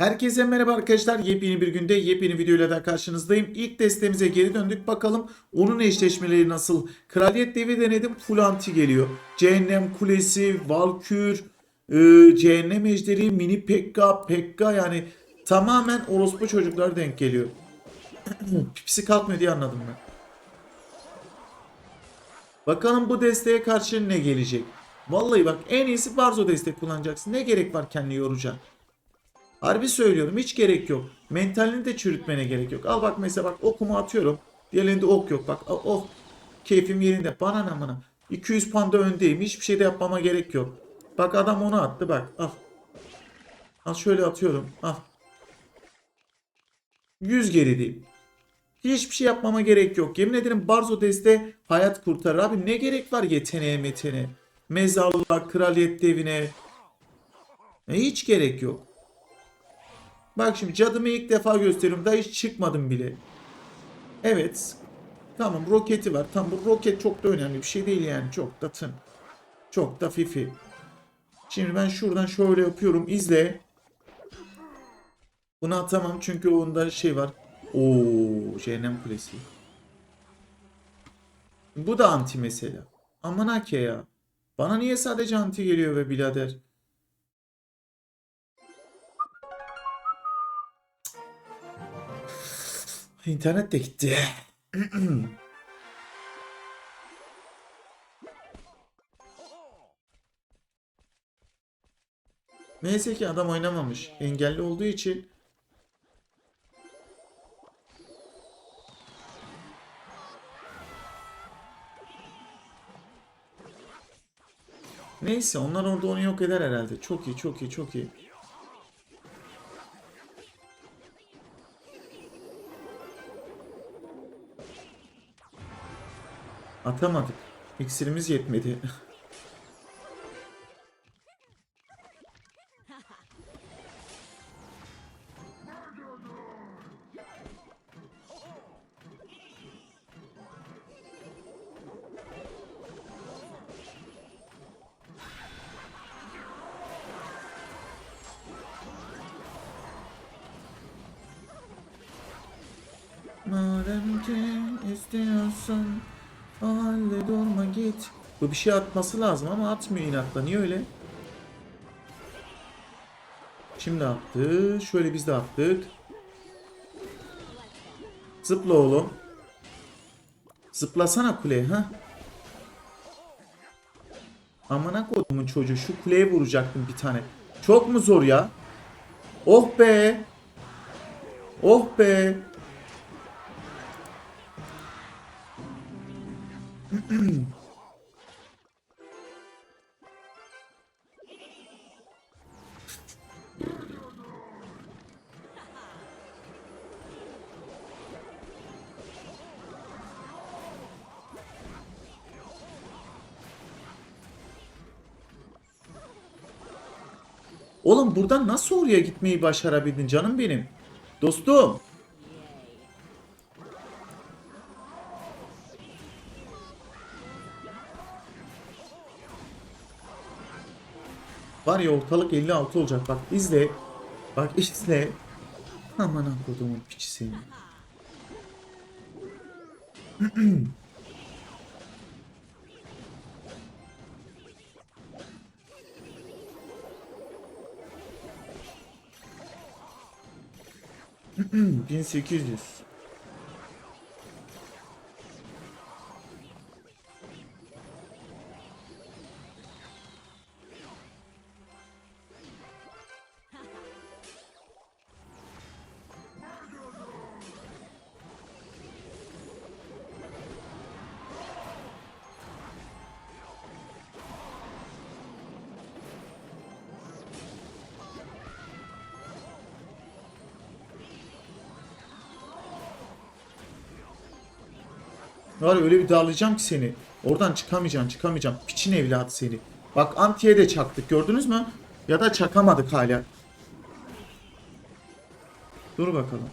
Herkese merhaba arkadaşlar. Yepyeni bir günde yepyeni videoyla da karşınızdayım. İlk destemize geri döndük. Bakalım onun eşleşmeleri nasıl? Kraliyet devi denedim. Full anti geliyor. Cehennem Kulesi, Valkür, e, Cehennem Ejderi, Mini Pekka, Pekka yani tamamen orospu çocuklar denk geliyor. Pipisi kalkmıyor diye anladım ben. Bakalım bu desteğe karşı ne gelecek? Vallahi bak en iyisi Barzo destek kullanacaksın. Ne gerek var kendini yoracaksın? Harbi söylüyorum hiç gerek yok. Mentalini de çürütmene gerek yok. Al bak mesela bak okumu atıyorum. Diğerlerinde ok yok bak. Oh, keyfim yerinde. Bana ne bana. 200 panda öndeyim. Hiçbir şey de yapmama gerek yok. Bak adam onu attı bak. Al. Al şöyle atıyorum. Al. 100 gerideyim. Hiçbir şey yapmama gerek yok. Yemin ederim Barzo deste hayat kurtarır. Abi ne gerek var yeteneğe metene. Mezarlığa, kraliyet devine. E, hiç gerek yok. Bak şimdi cadımı ilk defa gösteriyorum. Daha hiç çıkmadım bile. Evet. Tamam roketi var. Tam bu roket çok da önemli bir şey değil yani. Çok da tın. Çok da fifi. Şimdi ben şuradan şöyle yapıyorum. İzle. Bunu atamam çünkü onda şey var. Oo, cehennem kulesi. Bu da anti mesela. Aman ya. Bana niye sadece anti geliyor be birader? İnternet de gitti. Neyse ki adam oynamamış. Engelli olduğu için. Neyse onlar orada onu yok eder herhalde. Çok iyi çok iyi çok iyi. Atamadık. İksirimiz yetmedi. Madem ki istiyorsun o halde durma git. Bu bir şey atması lazım ama atmıyor inatla. Niye öyle? Şimdi attı. Şöyle biz de attık. Zıpla oğlum. Zıplasana kuleye ha. Amına kodumun çocuğu şu kuleye vuracaktım bir tane. Çok mu zor ya? Oh be. Oh be. Oğlum buradan nasıl oraya gitmeyi başarabildin canım benim? Dostum. Var ya ortalık 56 olacak bak izle. Bak izle. Aman kodumun piçi seni. Bin sekiz yüz. Var öyle bir dağılacağım ki seni. Oradan çıkamayacaksın çıkamayacaksın. Piçin evladı seni. Bak antiye de çaktık gördünüz mü? Ya da çakamadık hala. Dur bakalım.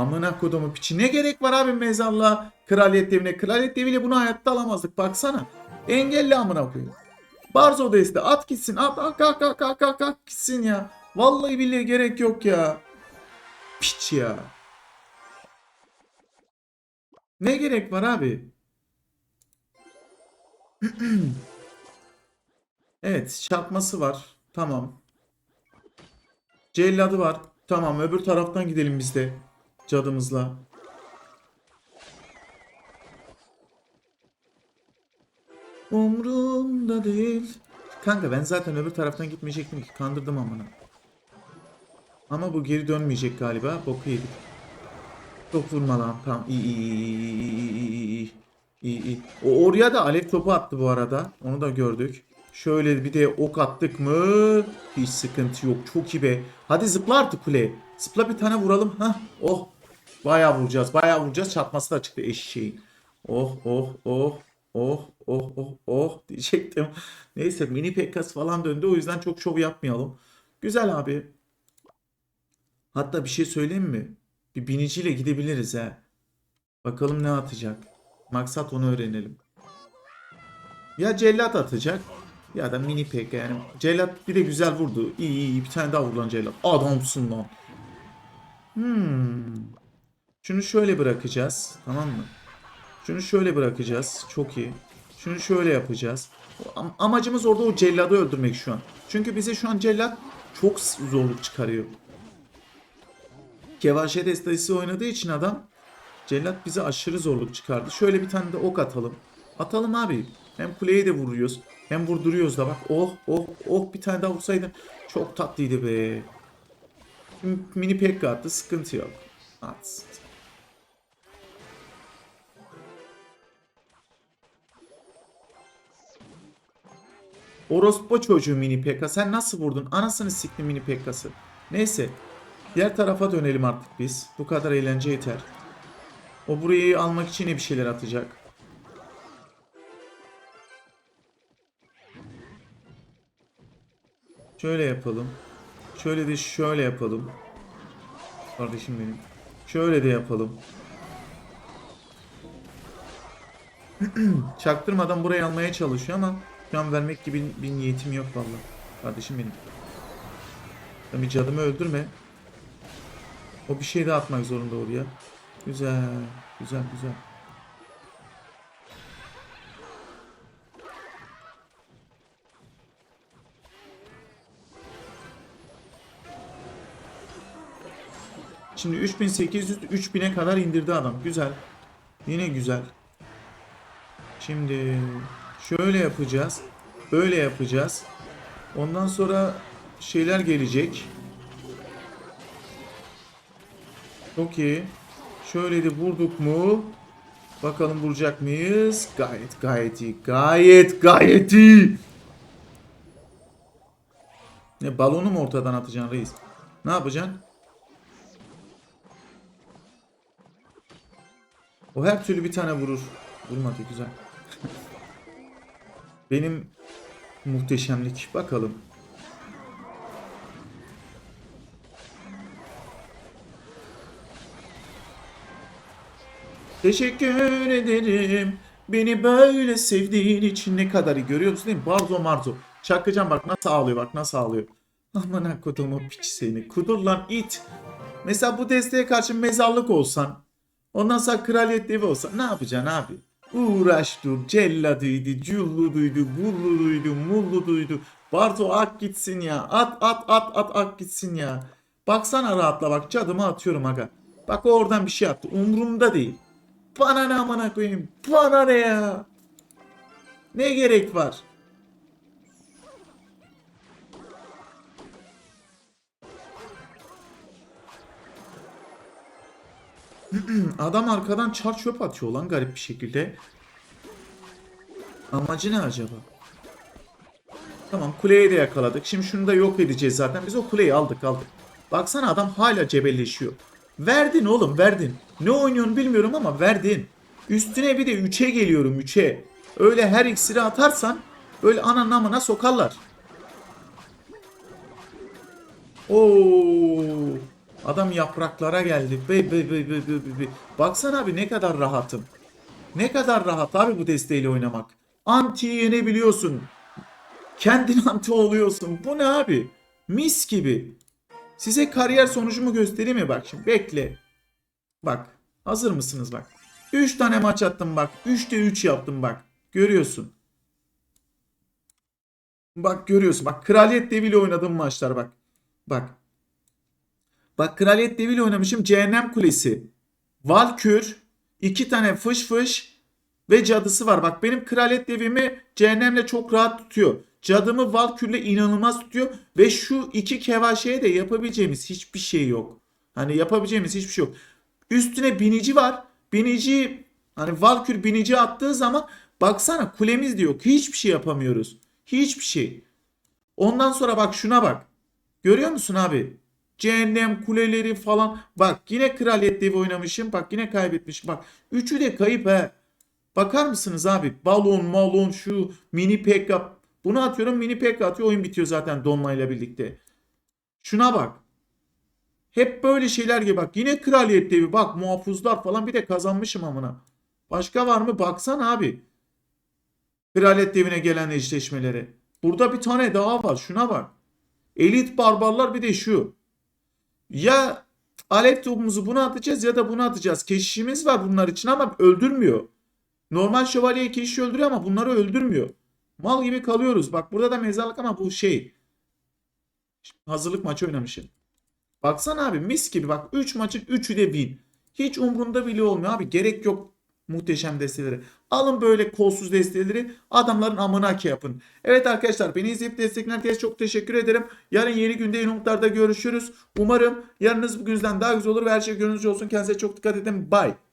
Amına kodumu piçi. Ne gerek var abi mezarlığa kraliyet devine? Kraliyet deviyle bunu hayatta alamazdık. Baksana. Engelli amına koyayım. Barzo deste at gitsin. At at at at at at, at gitsin ya. Vallahi billahi gerek yok ya. Piç ya. Ne gerek var abi? evet çarpması var. Tamam. Celladı var. Tamam öbür taraftan gidelim biz de. Cadımızla. Umrumda değil. Kanka ben zaten öbür taraftan gitmeyecektim ki. Kandırdım amına. Ama bu geri dönmeyecek galiba. Boku yedik. Çok vurma lan. Tamam. İyi iyi iyi iyi iyi iyi iyi. İyi iyi. O oraya da alev topu attı bu arada. Onu da gördük. Şöyle bir de ok attık mı? Hiç sıkıntı yok. Çok iyi be. Hadi zıpla artık kule. Zıpla bir tane vuralım. Hah. Oh. Bayağı vuracağız. Bayağı vuracağız. Çarpması da çıktı eşeğin. Oh oh oh. Oh oh oh oh diyecektim. Neyse mini pekkas falan döndü. O yüzden çok şov yapmayalım. Güzel abi. Hatta bir şey söyleyeyim mi? Bir biniciyle gidebiliriz ha. Bakalım ne atacak. Maksat onu öğrenelim. Ya cellat atacak ya da mini pek yani. Cellat bir de güzel vurdu. İyi iyi iyi. bir tane daha vur lan cellat. Adamsın lan. Hmm. Şunu şöyle bırakacağız. Tamam mı? Şunu şöyle bırakacağız. Çok iyi. Şunu şöyle yapacağız. Am- amacımız orada o celladı öldürmek şu an. Çünkü bize şu an cellat çok zorluk çıkarıyor. Kevaşe destası oynadığı için adam cellat bize aşırı zorluk çıkardı. Şöyle bir tane de ok atalım. Atalım abi. Hem kuleyi de vuruyoruz. Hem vurduruyoruz da bak. Oh oh oh bir tane daha vursaydın. Çok tatlıydı be. Mini pekka attı. Sıkıntı yok. At. Orospu çocuğu mini pekka. Sen nasıl vurdun? Anasını sikti mini pekkası. Neyse. Diğer tarafa dönelim artık biz. Bu kadar eğlence yeter. O burayı almak için ne bir şeyler atacak. Şöyle yapalım. Şöyle de şöyle yapalım. Kardeşim benim. Şöyle de yapalım. Çaktırmadan burayı almaya çalışıyor ama şu an vermek gibi bir niyetim yok vallahi. Kardeşim benim. Bir cadımı öldürme. O bir şey daha atmak zorunda oraya. Güzel. Güzel güzel. Şimdi 3800 3000'e kadar indirdi adam. Güzel. Yine güzel. Şimdi şöyle yapacağız. Böyle yapacağız. Ondan sonra şeyler gelecek. Çok iyi. Şöyle de vurduk mu? Bakalım vuracak mıyız? Gayet gayet iyi. Gayet gayet iyi. Ne balonu mu ortadan atacaksın reis? Ne yapacaksın? O her türlü bir tane vurur. Vurmadı güzel. Benim muhteşemlik. Bakalım. Teşekkür ederim. Beni böyle sevdiğin için ne kadar iyi görüyor musun değil mi? Barzo marzo. Çakıcan bak nasıl ağlıyor bak nasıl ağlıyor. Aman ha kodumu piç seni. Kudur lan it. Mesela bu desteğe karşı mezarlık olsan. Ondan sonra kraliyet devi olsan ne yapacaksın abi? Uğraş dur. Celladıydı, culluduydu, bulluduydu, mulluduydu. Barzo ak gitsin ya. At at at at ak gitsin ya. Baksana rahatla bak cadımı atıyorum aga. Bak oradan bir şey attı. Umurumda değil. Bana ne amına koyayım? Bana ne ya? Ne gerek var? Adam arkadan çar çöp atıyor lan garip bir şekilde. Amacı ne acaba? Tamam kuleyi de yakaladık. Şimdi şunu da yok edeceğiz zaten. Biz o kuleyi aldık aldık. Baksana adam hala cebelleşiyor. Verdin oğlum verdin. Ne oynuyorsun bilmiyorum ama verdin. Üstüne bir de 3'e geliyorum 3'e. Öyle her iksiri atarsan böyle ananın amına sokarlar. Oo. Adam yapraklara geldi. Be, be, be, be, be, be. Baksana abi ne kadar rahatım. Ne kadar rahat abi bu desteğiyle oynamak. Anti'yi yenebiliyorsun. Kendin anti oluyorsun. Bu ne abi? Mis gibi. Size kariyer sonucumu göstereyim mi bak şimdi bekle. Bak hazır mısınız bak. 3 tane maç attım bak. 3'te 3 yaptım bak. Görüyorsun. Bak görüyorsun. Bak Kraliyet Devi ile oynadığım maçlar bak. Bak. Bak Kraliyet Devi ile oynamışım. Cehennem Kulesi. Valkür. iki tane fış fış ve cadısı var. Bak benim Kraliyet Devi'mi Cehennem'le çok rahat tutuyor. Cadımı Valkür'le inanılmaz tutuyor. Ve şu iki kevaşeye de yapabileceğimiz hiçbir şey yok. Hani yapabileceğimiz hiçbir şey yok. Üstüne binici var. Binici hani Valkür binici attığı zaman baksana kulemiz de yok. Hiçbir şey yapamıyoruz. Hiçbir şey. Ondan sonra bak şuna bak. Görüyor musun abi? Cehennem kuleleri falan. Bak yine Kraliyet Devi oynamışım. Bak yine kaybetmişim. Bak üçü de kayıp he. Bakar mısınız abi? Balon, malon, şu mini pick-up. Bunu atıyorum mini pick atıyor. Oyun bitiyor zaten donmayla birlikte. Şuna bak. Hep böyle şeyler gibi bak. Yine Kraliyet Devi. Bak muhafızlar falan bir de kazanmışım amına. Başka var mı? Baksana abi. Kraliyet Devi'ne gelen eşleşmeleri. Burada bir tane daha var. Şuna bak. Elit barbarlar bir de şu. Ya alev topumuzu buna atacağız ya da bunu atacağız. Keşişimiz var bunlar için ama öldürmüyor. Normal şövalye keşişi öldürüyor ama bunları öldürmüyor. Mal gibi kalıyoruz. Bak burada da mezarlık ama bu şey. Hazırlık maçı oynamışım. Baksana abi mis gibi bak 3 maçın 3'ü de win. Hiç umrunda bile olmuyor abi. Gerek yok muhteşem desteleri. Alın böyle kolsuz desteleri adamların amına ki yapın. Evet arkadaşlar beni izleyip destekleyen herkese çok teşekkür ederim. Yarın yeni günde yeni umutlarda görüşürüz. Umarım yarınız bugünden daha güzel olur ve her şey gönlünüzce olsun. Kendinize çok dikkat edin. Bye.